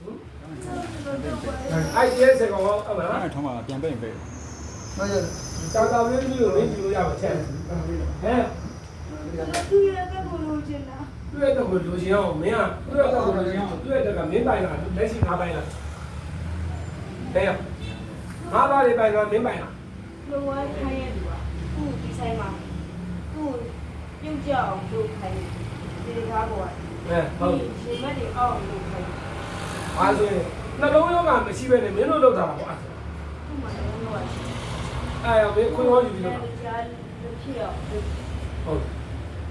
အဲ့ဒီရဲ့စကောင်ကအမလားအဲ့ထုံးမှာပြန်ပိတ်ပိတ်မရတာတာလေးကြီးကိုမင်းကြည့်လို့ရပါချက်ဟမ်သူရတဲ့ကိုလိုချင်တာတွေ့ရတော့ကိုလိုချင်အောင်မင်းကတွေ့ရတော့ကိုလိုချင်အောင်တွေ့ရတဲ့ကမင်းပိုင်လားလက်ရှိငါပိုင်လားဟဲ့ငါသားလေးပိုင်လားမင်းပိုင်လားလိုဝိုင်းခိုင်းရတူอ่ะခုဒီဆိုင်မှာခုပြုတ်ကြအောင်လုပ်ခိုင်းဒီကားပေါ်ဟဲ့ဟုတ်ရှင်မတွေအောင်လုပ်ခိုင်း အားဆိုရင်နှလုံးရောဂါမရှိပဲနဲ့မင်းတို့လောက်တာပါကွာခုမှလည်းတော့ရှိအဲ့ရောမင်းခွင့်ဟောယူပြီးတယ်တော့ကြားလို့ဖြစ်အောင်ဟုတ်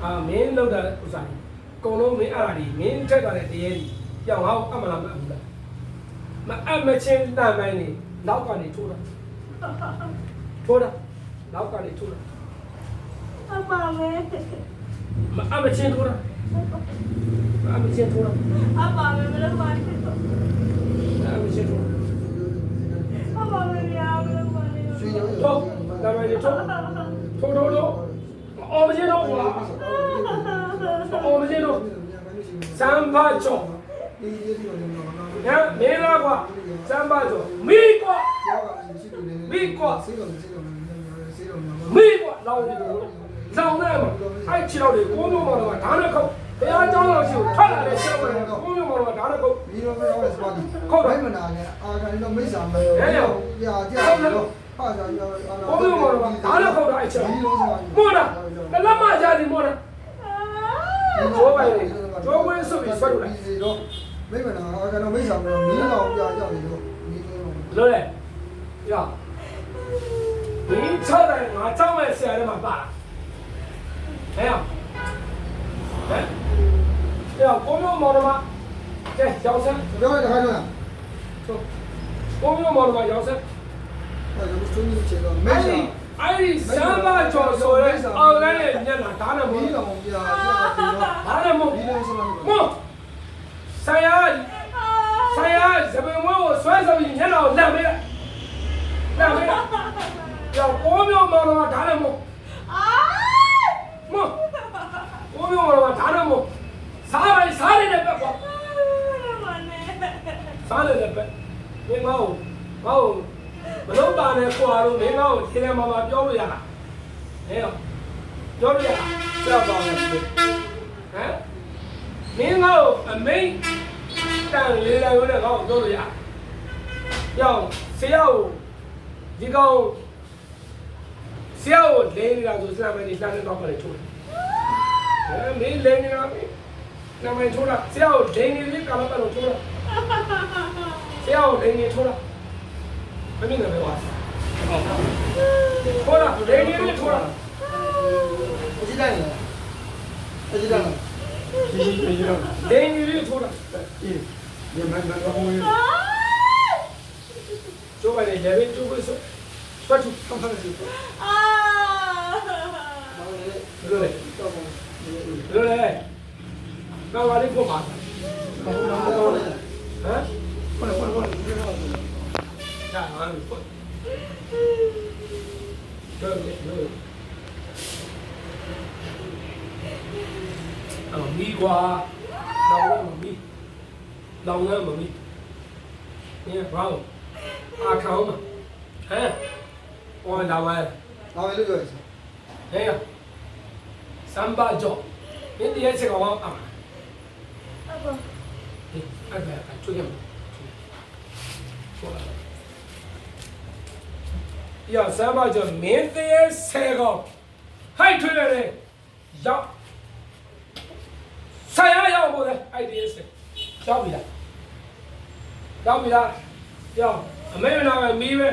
အာမင်းလောက်တာဥစားကြီးအကုန်လုံးမင်းအဲ့ဒါကြီးမင်းထက်တာတဲ့တရေကြီးပြောင်းဟောအမလားမအဘူးလားမအမချင်းတန်ပိုင်းနေနောက်ကနေထိုးတာထိုးတာနောက်ကနေထိုးတာအပါမဲမအမချင်းထိုးတာမ အမချင်းထိုးတာအပါမဲမလို့ပါဖြစ်တော့မအမချင်းထိုးတာအပါမဲရမလို့ပါလေရွှေရောထိုးတန်ပိုင်းနေထိုးထိုးထိုးထိုးအော်မချင်းထိုးကွာအော်မချင်းထိုးစမ်းပါချောဒီဒီဒီတော့နော်ဟမ်မင်းလားကွာစမ်းပါချောမိကွာရောကရှိတယ်လေစေးတော့စေးတော့စေးတော့မိကွာလောင်း နေတယ်လောင်းနေမှာအဲ့ချီတော့လေကိုမျိုးမော်တော့ဓာတ်နဲ့ခုတ်ဘုရားကျောင်းတော်ရှိကိုထွက်လာတဲ့ရှေ့မှာကိုမျိုးမော်တော့ဓာတ်နဲ့ခုတ်ဒီတော့တော့စပါတီဘိုင်းမနာနဲ့အာကန်တော့မိတ်ဆာမဲရောရာကြတော့ဟာကြရောကိုမျိုးမော်တော့ဓာတ်နဲ့ခုတ်တာအဲ့ချီဒီတော့လိုစပါတီမော်တာကလမကြသည်မော်တာကျိုးပိုင်လေကျိုးဝင်းဆုပ်ပြီးဆွတ်လို့လိုက်ဒီတော့မိမနာအာကန်တော့မိတ်ဆာမဲမင်းအောင်ပြကြတယ်တော့ဒီလိုလို့လေရဒီချောက်တယ်ငါချောက်မဲ့ဆရာထဲမှာပါဟဲ့ဟမ်ရကိုမျိုးမော်တော့ကဲရောက်စမ်းပြောရ တဲ့ခါကျတော့ကိုမျိုးမော်တော့ရောက်စမ်းအဲ့ဒါသူတို့ချင်တော့မိအဲ့တ်ဆာဒီအဲ့ဒီစမ်းပါကျော်ဆိုရဲအော်လိုင်းရဲ့ညက်လာဓာတ်နဲ့မမို့င်းအောင်ပြကြတယ်တော့ဓာတ်နဲ့မို့ဒီလိုစပါတီမို့ဆရာဆရာဇပင်ဝဲ ကိုမျိုးမော်တော့ဓာတ်နဲ့မို့စားလိုက်စားလိုက်တဲ့ဘက်ကွာမနဲ့စားလိုက်တဲ့ဘက်မင်းမောင်မောင်မလုံးပါနဲ့ကွာလို့မင်းမောင်ထင်းထဲမှာမပြောလို့ရလားဟဲ့ပြောလို့ရဆက်ပါမယ်ဟမ်မင်းမောင်အမိန်တန်လေးလိုက်လို့လည်းငါ့ကိုပြောလို့ရပြောင်းဆရာကိုဒီကောင်ဆရာကိုလိန်နေတာဆိုစလာမင်းဒီတန်းတော့ပါလေထိုးတယ်ဟဲ့ မင်းလိန်နေတာမင်းနာမည်ထိုးတာဆရာကိုလိန်နေလေးကာလပတ်လို့ထိုးတာဆရာကိုလိန်နေထိုးတာမမြင်တယ်ကွာထိုးတာလိန်နေလေးထိုးတာအကြည့်တိုင်းအကြည့်တိုင်းဒီဒီဒီတော့လိန်နေလေးထိုးတာဒီဒီမန်မန်ကောင်းဝင်ကျိုးပါလေလေဘင်းကျိုးကိုဆိုပတ်သူဖန်ဖန်စီအာလို့လေလို့လေကောင်းပါလိပို့ပါဟမ်ခေါင်းတော့တော့လေဟမ်ခေါင်းခေါင်းခေါင်းဒါမှမဟုတ်တော့လေလို့အော်မီကွာလောင်းမမီလောင်းမမီညဘာလို့အခါအောင်ဟမ်ဟောလာဝဲဘာပဲလို့ ပြောရစဟဲ့စမ်ဘာဂျောမင်းတရားစကောင်းအမအဘောဟေးအဲ့ဒါအချွေးရမဆိုလာ ရစမ်ဘာဂျောမင်းတရားစကောင်းဟိုက်ထွေးရတယ်ရောက်ဆရာရောက်ဖို့လေအဲ့ဒီစရောက်ပြီလားရောက်ပြီလားရောက်အမေနာကမီးပဲ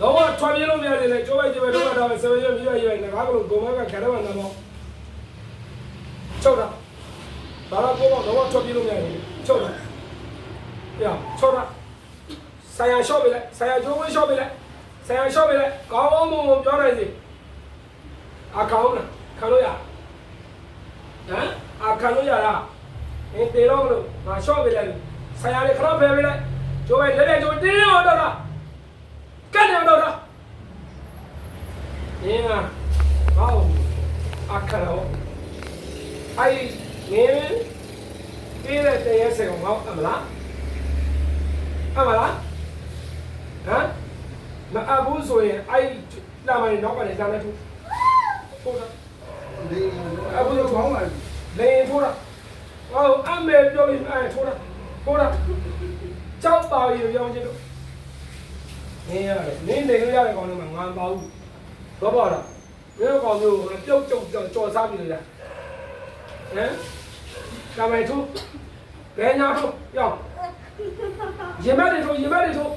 တော့ထွက်ပြေးလို့မရတယ်လေကြိုးပဲကြိုး ပဲတော့တော့ဆယ်ရမြည်ရရငါကလို့ဂုံမကခရဝနာမောချုပ်တာဘာလို့ကိုတော့ထွက်ပြေးလို့မရတယ်ချုပ်တာရချုပ်တာဆရာရှော့ပေးလိုက်ဆရာကျိုးဝင်းရှော့ပေးလိုက်ဆရာရှော့ပေးလိုက်ကောင်းအောင်မပြောနိုင်စီအကောင်းလားခံလို့ရဟမ်အခံလို့ရလားအင်းတေတော့မလို့ငါရှော့ပေးလိုက်ဆရာလေးခဏဖယ်ပေးလိုက်ကျိုးပဲလက်လက်ကျိုးတင်းအောင်တော့တာကတ်နေတော့တာ နင်းကဟောအခါတော့အဲ့ငင်းပြည့်တဲ့တရားစကောင်ဟောအမလားအမလားဟမ်မအပ်ဘူးဆိုရင်အဲ့လာမနေတော့ကနေလာနေသူဟုတ်လားဒီအခုတော့ကောင်းပါပြီလေထိုးတာဟောအမေပြောရင်အဲထိုးတာထိုးတာကြောက်ပါရီပြောင်းချင်တော့နင်းရတယ်နင်းနေရတဲ့ကောင်တွေမှာငါမပါဘူး တော့ပါလားမင်းကောင်မျိုးပြုတ်ကျုပ်ကြော်စားပြီးလို့ရဟမ်ကမိုင်ထိုးဘယ်ညာထိုးရောင်းရင်မတွေထိုးရင်မတွေထိုး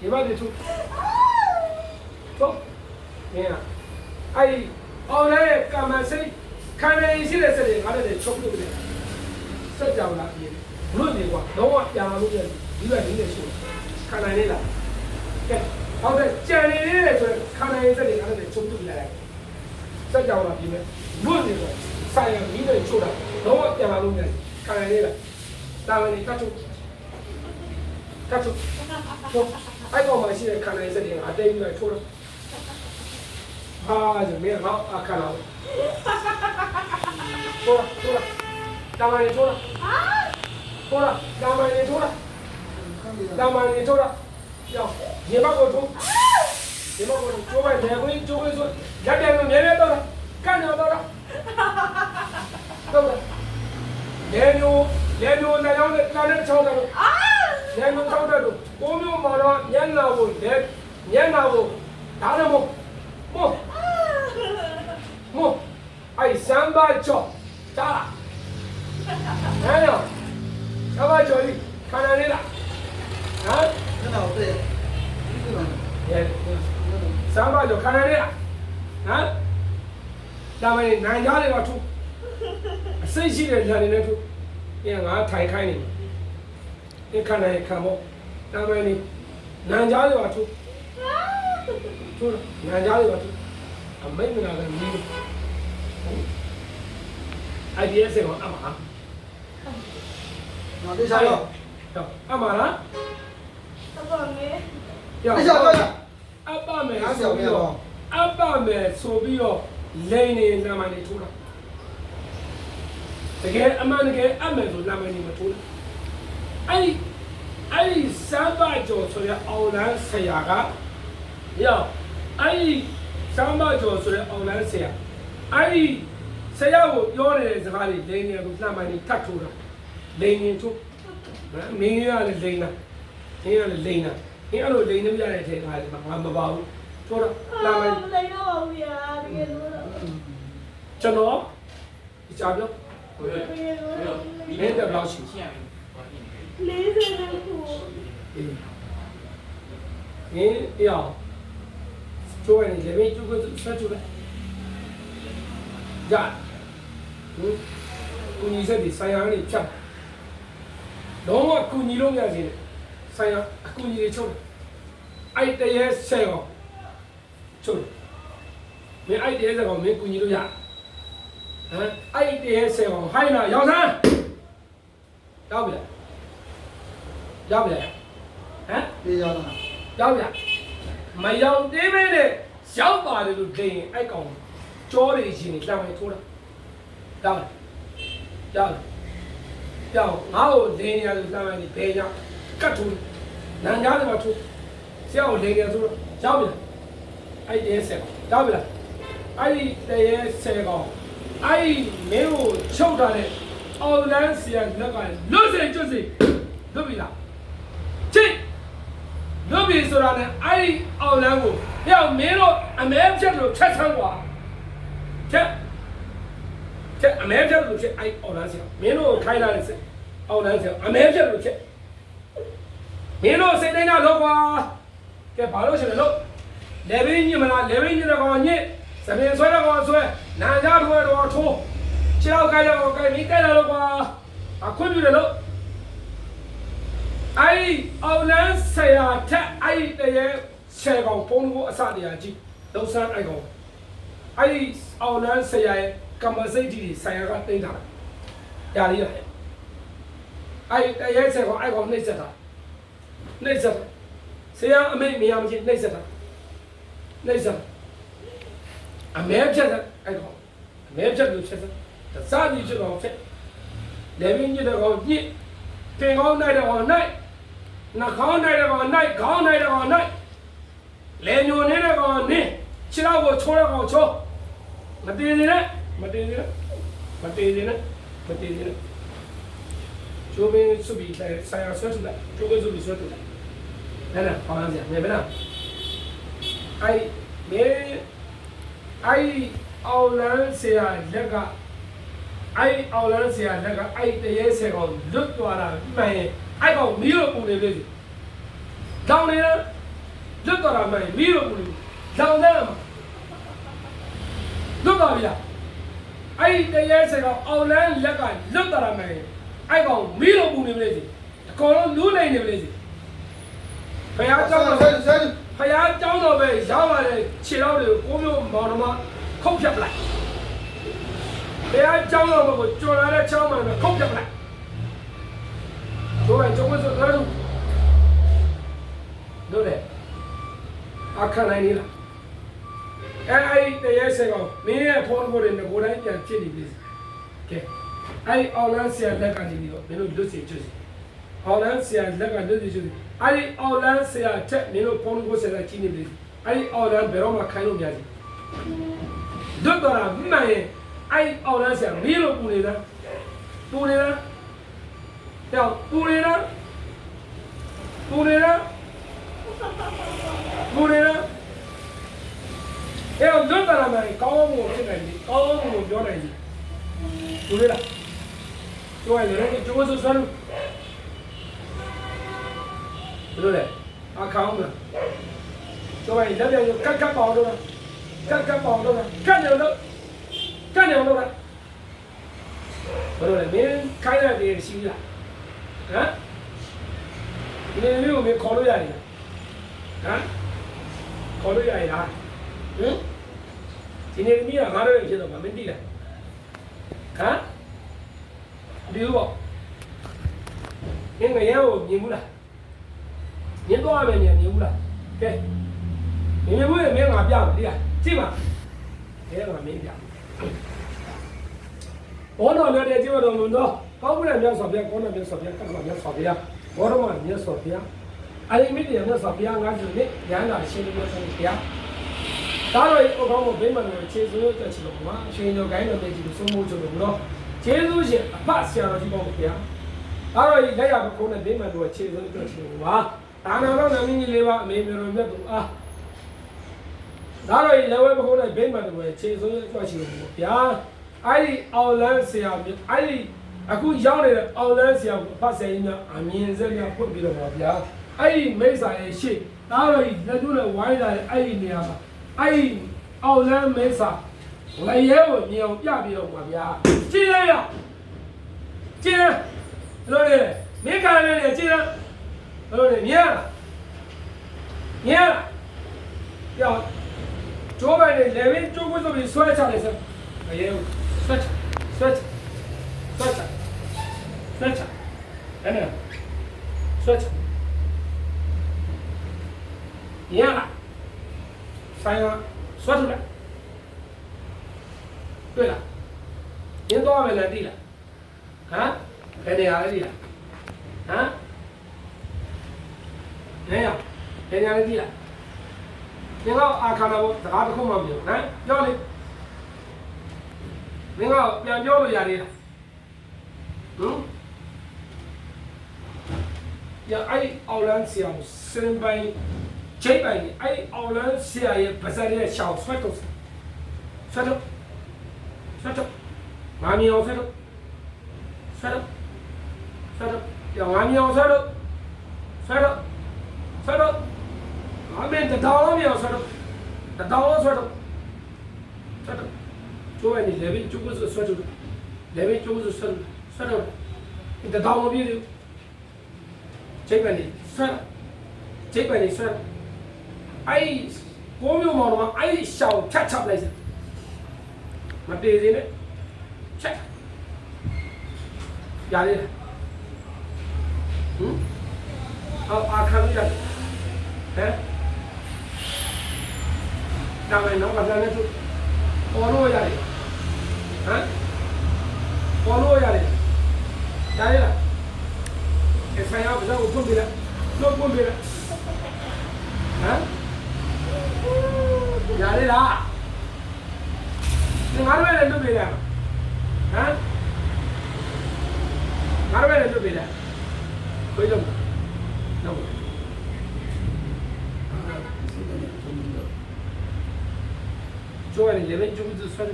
ရင်မတွေထိုးထိုးနင်းရအဲ့အောင်လဲကမစိတ်ခံနေရှိတဲ့စက်တွေငါတို့ချုပ်လို့တယ်စက်ကြောင်လာပြေဘလို့နေကွာတော့ပြန်လာလို့ရတယ်ဒီကနေနေရှိခံနိုင်လေလားကဲ ဟုတ်တယ်ကြံနေနေတယ်ဆိုရင်ခံနိုင်စက်တွေငါတို့ချုပ်လို့ရတယ်စက်ကြောင်လာပြေမယ်ဘလို့နေကွာဆိုင်ရမီးတွေချုပ်တာတော့ပြန်လာလို့ရတယ်ခံနိုင်လေလားတာဝန်နေကတ်ချုပ်ကတ်ချုပ်တော့အဲ့ကောင်မှရှိတဲ့ခံနိုင်စက်တွေအတိတ်ကြီးထိုးတော့ဟာကျ မင်းငါအခါလာထိုးလာထိုးလာတာမန်ထိုးလာထိုးလာတာမန်ထိုးလာတာမန်ထိုးလာယောရေမကိုထိုးရေမကိုထိုးပါလေကိုကျိုးကိုဆိုရက်တယ်မြဲမြဲတော့ကန်တော့တော့တော့လေမျိုးလေမျိုးနဲ့ရောင်းနဲ့လာနဲ့ချောင်းတယ်လေမျိုးချောင်းတယ်ကိုမျိုးမှာတော့ညံ့နာကိုလေညံ့နာကိုဒါလည်းမဟုတ်မို့မို့အဲ့စမ်းပါကြောတားဟဲ့ရောစမ်းပါကြောကြီးခဏလေးလားဟမ်အဲ့တော့တဲ့ဒီကတော့ရဲ့ စမ်းပါကြောခဏလေးလားဟမ်ဒါမင်းနိုင်ကြတယ်ပါသူအစိတ်ရှိတဲ့ညာနေနဲ့သူပြန်ငါထိုင်ခိုင်းနေဒီခဏလေးခံမို့ဒါမင်းနိုင်ကြတယ်ပါသူသူနိုင်ကြတယ်ပါသူအမိတ်မနာလည်းမီး IDS ကိုအမှားနော်တေချာတော့တော့အမှားလား အပေါ်မေးပြောတေချာတော့အပမယ်ငါဆောဆိုင်ပြပြီးတော့တော့အပမယ်ဆိုပြီးတော့လိန်နေနာမနေထိုးတာတကယ်အမှန်တကယ်အမယ်ဆိုနာမနေမထိုးဘူးအဲ့ဒီအဲ့ဒီစမ်းပါကျော်ဆိုရအောင်လန်းဆရာကရောအဲ့ဒီစမ်းပါကျော်ဆိုရအောင်လန်းဆရာအဲ့ဒီဆရာကိုပြောနေတဲ့စကားတွေလိန်နေလို့နာမနေထပ်ထိုးတာလိန်နေထိုးနော်မင်းရလည်းလိန်တာ မင်းရလည်းလိန်တာမင်းအဲ့လိုလိန်နေပြရတဲ့ထဲကလည်းငါမပါဘူးထိုးတော့နာမနေမလိုက်တော့ဘူးဗျာတကယ်လို့ကျွန်တော်ဒီချာပြောတကယ်လို့မင်းတက်တော့ရှိလေးစက်ခုအေးမင်းပြောင်းကျိုးနေလေမင်းကျိုးကိုဆက်ကျိုးလိုက်ကြာဟင်ကုညီဆက်ဒီဆိုင်ရနေဖြတ်လုံးဝကုညီလို့မရစေနဲ့ ဆိုင်ရအကုညီတွေချုပ်အဲ့တည်းဆဲကောချုပ်မင်းအဲ့တည်းဆဲကောမင်းကုညီလို့ရဟမ်အဲ့တည်းဆဲကောဟိုင်းလာရောက်စမ်းရောက်ပြီလားရောက်ပြီလားဟမ်တေချာတော့ရောက်ရမရောက်သေးပဲနဲ့ရောက်ပါတယ်လို့ဒိန်အဲ့ကောင်ကြောတွေရှင်နေတံဝင်ထိုးတာရောက်ရောက်ရောက်ငါ့ကိုလင်းနေရလို့တံဝင်နေဘယ်ကြောင့်ကတ်ထိုး နန်ကြားတယ်မထိုးဆရာကိုလင်းနေဆိုတော့ရောက်ပြီအဲ့ဒီဆယ်ရောက်ပြီလားအဲ့ဒီတရေဆယ်ကောင်အဲ့ဒီမင်းကိုချုပ်ထားတဲ့အော်လန်ဆီယန်လက်ကလွတ်စေကျွတ်စေလွတ်ပြီလားချိတ် လွတ်ပြီဆိုတာနဲ့အဲ့ဒီအောင်လန်းကိုပြောင်းမင်းတို့အမဲဖြတ်လို့ဖြတ်ဆန်းกว่าဖြတ်ဖြတ်အမဲဖြတ်လို့ဖြတ်အဲ့အောင်လန်းဆရာမင်းတို့ခိုင်းလာတဲ့စိတ်အောင်လန်းဆရာအမဲဖြတ်လို့ဖြတ် မင်းတို့စိတ်တိုင်းတော့လောက်ပါကဲဘာလို့ရှင်လဲလို့လေဘင်းညမလားလေဘင်းညတော့ကောညစ်စပင်ဆွဲတော့ကောဆွဲနာကြထွေးတော့ထိုးခြေောက်ကြတော့ကောကဲမိတက်လာလောက်ပါအခွင့်ပြုတယ်လို့အဲ့အောင်လန်းဆရာထက်အဲ့တရေဆယ်ကောင်ပုံကိုအစတရားကြည့်လုံဆန်းအဲ့ကောင်အဲ့အောင်လန်းဆရာရဲ့ကမ္မစိတ်ကြီးဆရာကတင်တာရလေးရတယ်အဲ့တရေဆယ်ကောင်အဲ့ကောင်နှိမ့်ဆက်တာ နှိမ့်ဆက်ဆရာအမေမရမချင်းနှိမ့်ဆက်တာနှိမ့်ဆက်အမဲဖြတ်တဲ့အဲ့ကောင်အမဲဖြတ်လို့ဖြတ်တဲ့စားပြီးဖြစ်တော့ဖြတ်လေမင်းညတဲ့ကောင်ညစ်ပင်ကောင်းနိုင်တဲ့ကောင်နိုင်နှာခေါင်းနိုင်တဲ့ကောင်နိုင်ခေါင်းနိုင်တဲ့ကောင်နိုင်လေညိုနေတဲ့ကောင်နင်းခြေတော့ကိုချိုးတဲ့ကောင်ချိုးမတည်နေနဲ့မတည်နေနဲ့မတည်နေနဲ့မတည်နေနဲ့ချိုးပင်းစုပြီးဆိုင်ရာဆွဲထူလိုက်ချိုးပင်းစုပြီးဆွဲထူလိုက် နာနာပေါင်းစရာမြင်မလားအဲ့မေအဲ့အောင်လန်းဆရာလက်ကအဲ့အောင်လန်းဆရာလက်ကအဲ့တရေဆယ်ကောင်လွတ်သွားတာမှန်ရင်အဲ့ကောင်မီးလို့ပူနေပြီလောင်နေလားလွတ်သွားတာမှန်ရင်မီးလို့ပူနေလောင်တယ်မှာလွတ်သွားပြီလားအဲ့တရေဆယ်ကောင်အောင်လန်းလက်ကလွတ်သွားတာမှန်ရင်အဲ့ကောင်မီးလို့ပူနေပြီလေအကောင်လုံးလူးနေနေပြီလေ ဘုရားကျောင်းတော်ဆယ်ဆယ်ဘုရားကျောင်းတော်ပဲရပါတယ်ခြေတော်တွေကိုကိုမျိုးမောင်တော်မခုတ်ဖြတ်ပလိုက်ဘုရားကျောင်းတော်ဘက်ကိုကျော်လာတဲ့ချောင်းမှန်ကခုတ်ဖြတ်ပလိုက်တို့ကကျုံးဝဲဆိုတော့တို့လေအခဏနိုင်နေလားအဲအဲ့တရေဆေကောင်မင်းရဲ့ဖုန်းကိုလည်းငကိုတိုင်းပြန်ဖြစ်နေပြီကဲအဲ့အော်လန်ဆီယာလက်ကနေပြီးတော့မင်းတို့လွတ်စီချွတ်စီအော်လန်ဆီယာလက်ကလွတ်စီချွတ်စီ အဲ့ဒီအော်လန်ဆရာချက်မင်းတို့ဖုန်းကိုဆရာကြီးနေပြီအဲ့ဒီအော်လန်ဘယ်တော့မှခိုင်းလို့မရဘူးလွတ်တော့တာမှန်ရင်အဲ့ဒီအော်လန်ဆရာမင်းလို့ပူနေလားပူနေလားတောက်ပူနေလားပူနေလားပူနေလားအဲ့တော့လွတ်တာမှန်ရင်ကောင်းကောင်းကိုဖြစ်နိုင်ပြီကောင်းကောင်းကိုပြောနိုင်ပြီပူနေလားကျွဲလေကျွဲဆိုစမ်း ဘယ်လိုလဲအခါအောင်မလားကျော်ရင်လက်ပြန်ကတ်ကတ်ပေါအောင်တော့ကတ်ကတ်ပေါအောင်တော့ကတ်နေတော့ကတ်နေတော့ဘယ်လိုလဲမင်းခိုင်းတဲ့ရှိလားဟမ်ဒီနေ့မျိုးမင်းခေါ်လို့ရတယ်ဟမ်ခေါ်လို့ရရလားဟမ်ဒီနေ့မီးကငါတို့ဖြစ်တော့မင်းတိလားဟမ်ဒီလိုပေါ့မင်းငရဲကိုမြင်ဘူးလား မြင်တော့မယ်မြင်မြင်ဘူးလားကဲမြင်မြင်ဘူးလေမင်းငါပြမယ်ဒီကကြည့်ပါအဲကမင်းပြဘောတော်လည်းတဲ့ကြည့်တော့မလို့ကောင်းကင်မြတ်စွာဘုရားကောင်းကင်မြတ်စွာဘုရားကမ္ဘာမြတ်စွာဘုရားဘောတော်မှာမြတ်စွာဘုရားအရင်မိတ္တမြတ်စွာဘုရားငါကြည့်နေရဟန္တာရှင်မြတ်စွာဘုရားဒါတော့ဒီကောင်းကိုဘိမန်ကိုခြေစိုးရတဲ့ချီလို့မှာအရှင်တို့ဂိုင်းတော်တဲ့ချီလို့ဆုံးမိုးချုပ်လို့တော့ခြေစိုးရှင်အဖဆရာတော်ကြီးပေါ့ဘုရားဒါတော့ဒီလက်ရပကုန်းနဲ့ဘိမန်တို့ခြေစိုးတဲ့ချီလို့ပါ ဒါနာတော့နာမည်ကြီးလေးပါအမေမျိုးတော်မြတ်သူအားဒါတော့ဒီလက်ဝဲပကုန်းနဲ့ဘိမန်တို့ခြေစိုးရတဲ့ချီလို့ဗျာအဲ့ဒီအောင်လန်းဆရာမြတ်အဲ့ဒီအခုရောက်နေတဲ့အောင်လန်းဆရာကိုဖတ်ဆယ်ကြီးများအမြင်စက်များဖွင့်ပြီးတော့ပါဗျာအဲ့ဒီမိစ္ဆာရဲ့ရှေ့ဒါတော့ဒီလက်တို့နဲ့ဝိုင်းလာတဲ့အဲ့ဒီနေရာမှာအဲ့ဒီအောင်လန်းမိစ္ဆာလည်းရဲကိုမြင်အောင်ပြပြီးတော့ပါဗျာကြည့်ရရကြည့်ရလို့လေမိခါလေးနဲ့ကြည့်ရ လို့လေမြင်လားမြင်လားကြောက်ကျိုးပိုင်းနဲ့လေဝင်းကျိုးကွဆိုပြီးဆွဲချတယ်ဆိုအရေးဆွဲချဆွဲချဆွဲချဆွဲချအဲ့နဲ့ဆွဲချမြင်လားဆိုင်ကဆွဲထူလိုက်တွေ့လားမြင်တော့မယ်လားတိလားဟ မ်ဘယ်နေရာလဲတိလားဟမ်နေရဘယ်နေရာလဲတိလားသင်ကအာခန္ဓာဘောစကားတစ်ခုမှမပြောဟမ်ပြောလေသင်ကပြန်ပြောလို့ရသေးလားဟမ်ရအဲ့အော်လန်ဆီယမ်စင်ပိုင်းချိန်ပိုင်းအဲ့အော်လန်ဆီယာရဲ့ပါဇာရဲ့ရှောင်းဆွတ်တော့ဆွတ်တော့ဆွတ်တော့ငါမြေအောင်ဆွတ်တော့ဆွတ်တော့ဆွတ်တော့ရငါမြေအောင်ဆွတ်တော့ဆွတ်တော့ ဆွတ်တော့ငါမင်းတတောင်းမြေအောင်ဆွတ်တော့တတောင်းဆွတ်တော့ဆွတ်တော့ကျိုးရနေလေဘီကျိုးကိုဆွတ်တော့လေဘီကျိုးကိုဆွတ်ဆွတ်တော့တတောင်းမပြေဘူးချိန်ပိုင်းဆွတ်ချိန်ပိုင်းဆွတ်အဲ့ကိုမျိုးမောင်တော့အဲ့ရှောင်ဖြတ်ချလိုက်စမ်းမတည်သေးနဲ့ချက်ရလေဟမ်အော်အခါလို့ရတယ် ဟမ်ဒါပဲတော့ဘာလဲသူပေါ်လို့ရတယ်ဟမ်ပေါ်လို့ရတယ်ရတယ်လားအဲ့ဆိုင်အောင်ဘာလို့ဖွင့်ပြလဲတော့ပွင့်ပြတယ်ဟမ်ညာ လေလားဒီငါတို့လည်းလွတ်ပြတယ်ဟမ်ငါတို့လည်းလွတ်ပြတယ်ဘယ်လိုလုပ်ကျိုးရည်လည်းကျိုးသူဆွဲ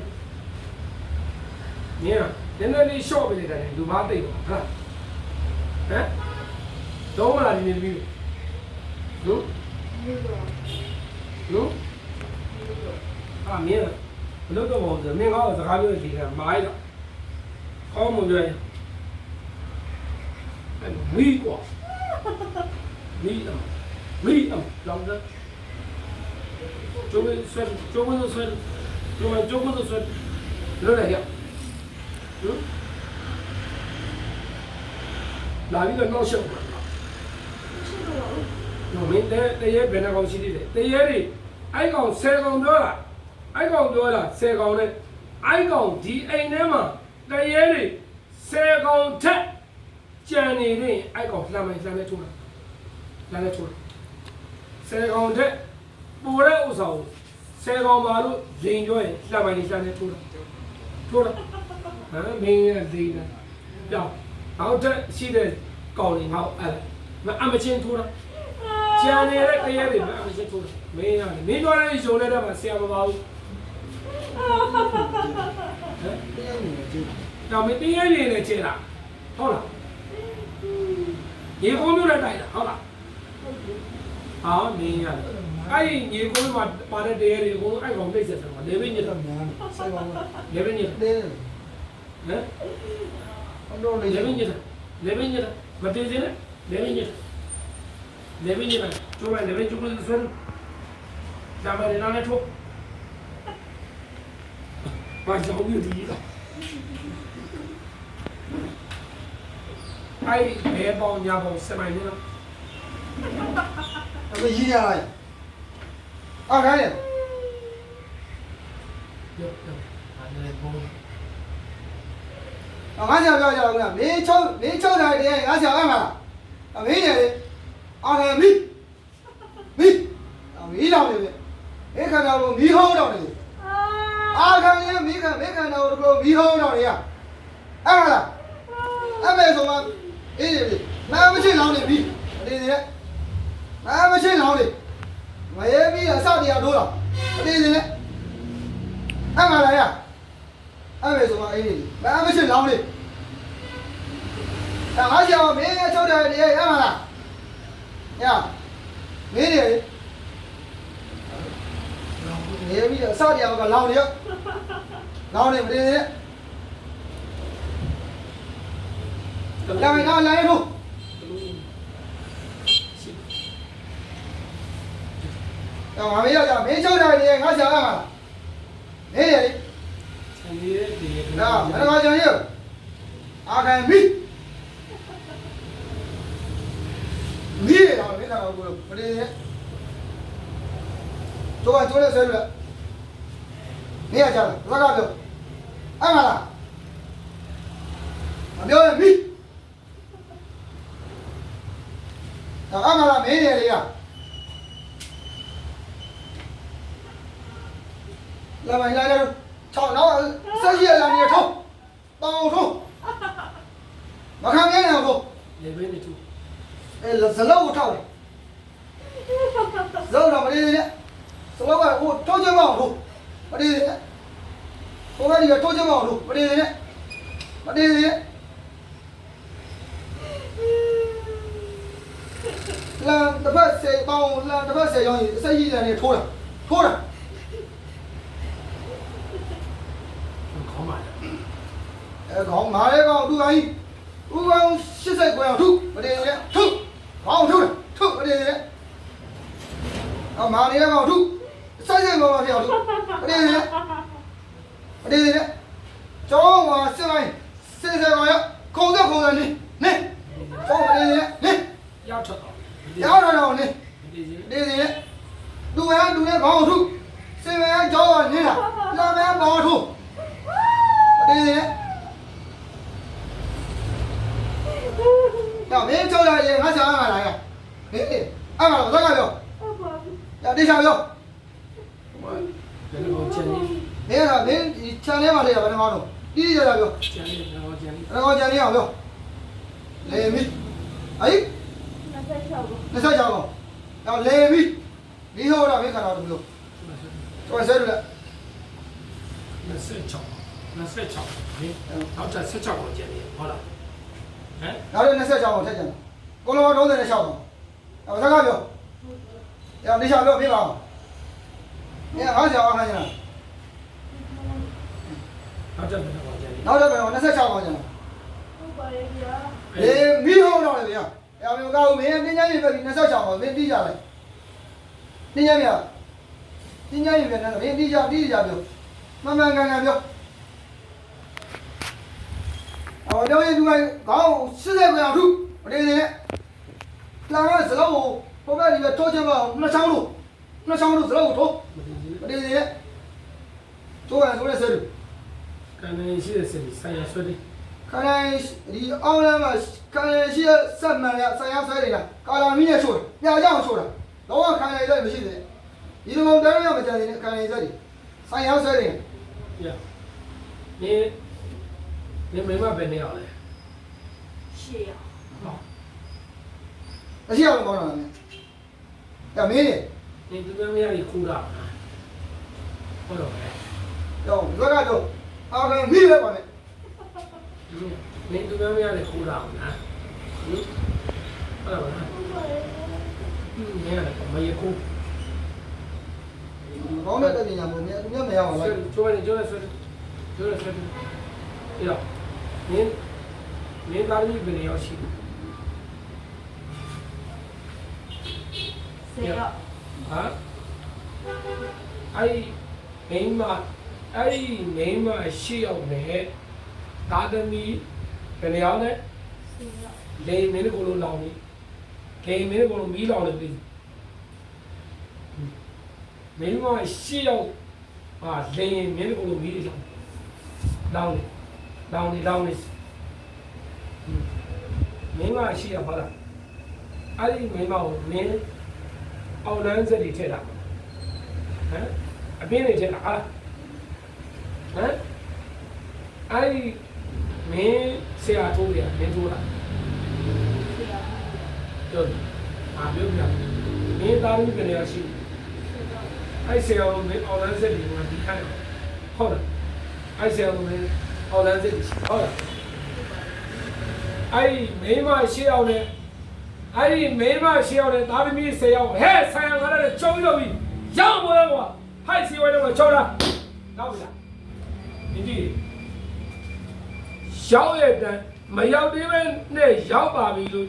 မြင်လားနည်းနည်းလေးရှော့ပြလိုက်တယ်လူမသိဘူးဟာဟမ်တော့မလားဒီနေ့တပီးလို့ဘူးတော့လို့အာမြင်လားဘလို့တော့ဘောဆိုမင်းကောစကားပြောကြည့်တယ်မိုင်းတော့ကောင်းမပြောရင်အဲ့ဝီကွာဝီတော့ဝီတော့လောင်းတော့ကျိုးဆွဲကျိုးမဆွဲကျိုးမကျိုးမဆွဲ လို့လည်းရဟမ်လာပြီးတော့နောက်ရှောက်ရှိတော့တို့မင်းတဲ့တရေဘယ်နှကောင်ရှိသေးလဲတရေတွေအိုက်ကောင်10ကောင်ပြောတာအိုက်ကောင်ပြောတာ10ကောင်နဲ့အိုက်ကောင်ဒီအိမ်ထဲမှာတရေတွေ10ကောင်ထက်ကြံနေရင်အို က်ကောင်လှမ်းမယ်လှမ်းမယ်ထိုးတာလှမ်းမယ်ထိုးတာ10ကောင်ထက်ပူတဲ့ဥစ္စာကို10ကောင်ပါလို့ရင်ပြောရင်လှမ်းမယ်လှမ်းမယ်ထိုးတာထိုးတာဟမ်မင်းရဲ့လိမ့်တယ်ပြောင်းနောက်ထပ်ရှိတဲ့ကောင်တွေငါ့အဲ့မအမချင်းထိုးတာကျန်နေတဲ့တရေတွေမှာအဖြစ်ထိုးတယ်မင်းရတယ်မင်းပြောတဲ့ရုံနဲ့တော့ဆရာမပါဘူးဟမ်တရားနေတယ်ကြည့်တော့မင်းတရေတွေနဲ့ကျင်းတာဟုတ်လားရေကုန်းမျိုးနဲ့တိုက်တာဟုတ်လားဟာမင်းရတယ် အဲ့ဒီရေကုန်းမှာပါတဲ့တရေတွေအကုန်လုံးအဲ့ကောင်ပြိတ်ဆက်တယ်မှာလေဘင်းညစ်တော့တော့များဆိုင်ကောင်းလေဘင်းညစ်တယ်ဟမ်အတော့လေးလေဘင်းညစ်လေဘင်းညစ်မတည်စင်းနဲ့လေဘင်းညစ်လေဘင်းညစ်ကျိုးမယ်လေဘင်းကျိုးလို့ဆွဲဒါမှလည်းနားနဲ့ထိုးဘာကြောင့်ယူဒီတော့အဲ့ဘဲပေါင်းညာပေါင်းစမိုင်းနေတော့အမေကြီးရလိုက် အားခိုင်းတယ်ရုပ်တော့အဲ့ဒါလည်းဘုံငါကြောက်ကြောက်ကြောက်ကမင်းချုပ်မင်းချုပ်တိုင်းတည်းငါကြောက်အမှလားအမေကြီးလေအားခိုင်းမိမိအမေကြီးတော့လေမင်းခန္ဓာကိုမီးဟောင်းတော့တယ်အားခိုင်းရင်မင်းခမင်းခန္ဓာကိုတော့မီးဟောင်းတော့တယ်ရအဲ့မလားအဲ့မဲ့ဆိုမှအေးလေနားမရှိလောင်းနေပြီအတင်းနေနားမရှိလောင်းနေ မရဲပြီးအစတရားတို့တော့အတင်းနေအဲ့မလားရအဲ့မဲ့ဆိုမှအေးလေနားမရှိလောင်းနေအဲ့ငါကြောက်မင်းချုပ်တယ်တည်းရမလားရမင်းနေလေနေပြီးအစတရားကလောင်းနေရောလောင်းနေမတင်းနေလာမလာလာရထိုး တော့ငါမေးတော့ကြာမင်းချုပ်တိုင်းနေငါဆရာကမှာနေရလေဆန်နေတဲ့တည်းနော်မနမကျော်ရအာခံမိမိရတော့မင်းကတော့ကိုပရိနေတော့ကျိုးလဲဆွဲလို့နေရကြလားဘက်ကပြောအဲ့မလားမပြောရင်မိတော့အမလားမင်းရလေက လာမလာလာချောင်းတော့ဆက်ရလာနေထုံးတောင်းထုံးမခံရနိုင်ဘူးလေဘင်းနေသူအဲဇလောက်ကိုထောက်တယ်ဇလောက်တော့မနေနဲ့ဇလောက်ကဟိုထိုးချမအောင်ထိုးမနေနဲ့ဟိုကဒီကထိုးချမအောင်ထိုးမနေနဲ့မနေနဲ့လာတစ်ဖက်စေပေါင်းလာတစ်ဖက်စေရောင်းရင်ဆက်ရည်နေထိုးတာထိုးတာ ခေါင်းပါလေ အဲခေါင်းမာရဲကောင်သူကောင်ကြီးသူကောင်80ခွဲအောင်ထုမတည်နဲ့ထုခေါင်းထုထုမတည်နဲ့အော်မာနေကောင်ထုစိုက်စိုက်ကောင်ပြောင်းထုမတည်နဲ့မတည်နဲ့ကျောင်းမှာစစ်ပိုင်းစစ်စစ်ကောင်ရခုံသက်ခုံသက်နေနေကျောင်းမတည်နဲ့နေ ရောက်ထွက်တော့ ရောက်တော့တော့နေ ဒီစီ တည်နဲ့သူကသူနဲ့ခေါင်းထုစေမရကျောင်းကနေတာလာမဲပေါ်ထုမတည်နဲ့ တော့မင်းချုပ်လာရင်ငါဆောင်ရမှာလားကဟ ဟေးအဲ့မှာတော့ကပြော ဟုတ်ပါဘူး ။ညတေချာပြော ဟိုကလည်းဘောချန်လေး ။မင်းကမင်းဒီ channel မှာလေးရဘယ်နှမောင်းတော့တိတိကျကျပြော ချန်လေးတော့ချန်လေး ။အဲ့တော့ channel အောင်ပြော။လေမီအေး 26ကို လက်ဆက်ကြအောင်။တော့လေမီဒီဟောတာမင်းခါတော့ဘူးလို့။ တော့ဆဲရလား26 26ဟင်နောက်ထပ်16ကိုကျန်နေဟုတ်လားဟမ်။နောက်လည်း26အောင်ထက်ကြတယ်။ကိုလုံး36တော့။အဲ့ဒါကပြော။ညတေချာပြောပြပါဦး။ညငါးကြောင်အောင်ခိုင်းနေတာနောက်ထပ်ဘယ်တော့ကျန်နေ။နောက်တော့ပဲ26အောင်ကျန်တာဟုတ်ပါတယ်ဗျာ။လေမီဟောတော့လေဗျာ။အဲ့မျိုးကောက်မင်းတင်းချမ်းရေပဲဒီ26အောင်မင်းပြီးကြလိုက်။တင်းချမ်းမြတ င်းချမ်းရေပဲနဲ့မင်းပြီးကြပြီးကြပြော။မှန်မှန်ကန်ကန်ပြော။အော်တော့ရေသူကခေါင်း80ကျော်ထုမတင်းနေနဲ့။လာရစလုံးကိုဘုရားဒီကထိုးချင်မအောင်နှစ်ချောင်းလို့နှစ်ချောင်းလို့စလုံးကိုထိုးမတင်းနေနဲ့။ထိုးရဆိုရဲစရကနေရှိတဲ့စင်ဆိုင်ရဆွဲလေးခရိုင်ဒီအောင်လမ်းမှာခရိုင်ရှိရစက်မှန်ရဆိုင်ရဆွဲနေတာကာလာမီနဲ့ချိုးတယ်ပြာကြောင်ချိုးတာတော့ခရိုင်လည်းမရှိသေးဘူး ဒီလိုမျိုးတရားရမကြတဲ့ခရိုင်ဆွဲတယ်ဆိုင်ရဆွဲတယ် ပြနေနေမိမပဲနေအောင်လဲ ရှေ့ရ ဟော အရှိအောင်ကောင်းတာလေဒါမင်းလေ နေသူများများကြီးခူးတာဟုတ်တော့ပဲ တော့ဒီဘက်ကတော့အာခရိုင်မီပဲပါလေ နေသူများများကြီးခူးတာဟုတ်လားဟင်ဟုတ်တော့လား ဟုတ်ပါတယ် อืมเนี่ยမရခု ဘောင်းနဲ့တည်ညာပုံများသူများမရအောင်ဆွဲလားကျိုးနေကျိုးနေဆွဲကျိုးနေဆွဲပြီးတော့နင်းနင်းသားကြီးဘယ်နေရောက်ရှိစေရဟာအဲ့မိန်းမအဲ့မိန်းမရှိရောက်နေသာသမီဘယ်နေရောက်လဲစေရလေမင်းကိုလိုလောင်နေလေမင်းကိုလိုမီးလောင်နေပြီ မိန်းမရှိရောက်ဟာလေမင်းကိုလိုမီးလောင်လောင်နေလောင်နေလောင်နေမင်းမရှိရောက်ပါလားအဲ့ဒီမိန်းမကိုမင်းအောင်လန်းစက်တွေထည့်တာဟမ်အပြင်းတွေထည့်တာဟာဟမ်အဲ့ဒီမင်းဆရာထိုးတယ်မင်းထိုးတာစေရပြောတယ်အာပြောပြမင်းသားသမီးကနေရရှိ အဲ့ဆရာကမင်းအော်လန်ဆက်ဒီမှာဒီခိုင်းဟုတ်တယ်အဲ့ဆရာကမင်းအော်လန်ဆက်ဒီဟုတ်တယ်အဲ့မိန်းမရှိအောင်နဲ့အဲ့ဒီမိန်းမရှိအောင်နဲ့သားသမီးဆရာဟဲ့ဆိုင်ရငါလည်းကျုံလို့ပြီရောက်ပေါ်တော့ကွာဟိုက်စီဝဲတော့ချောတာနောက်ပြီလားဒီဒီရောက်ရဲ့တန်းမရောက်သေးပဲနဲ့ရောက်ပါပြီလို့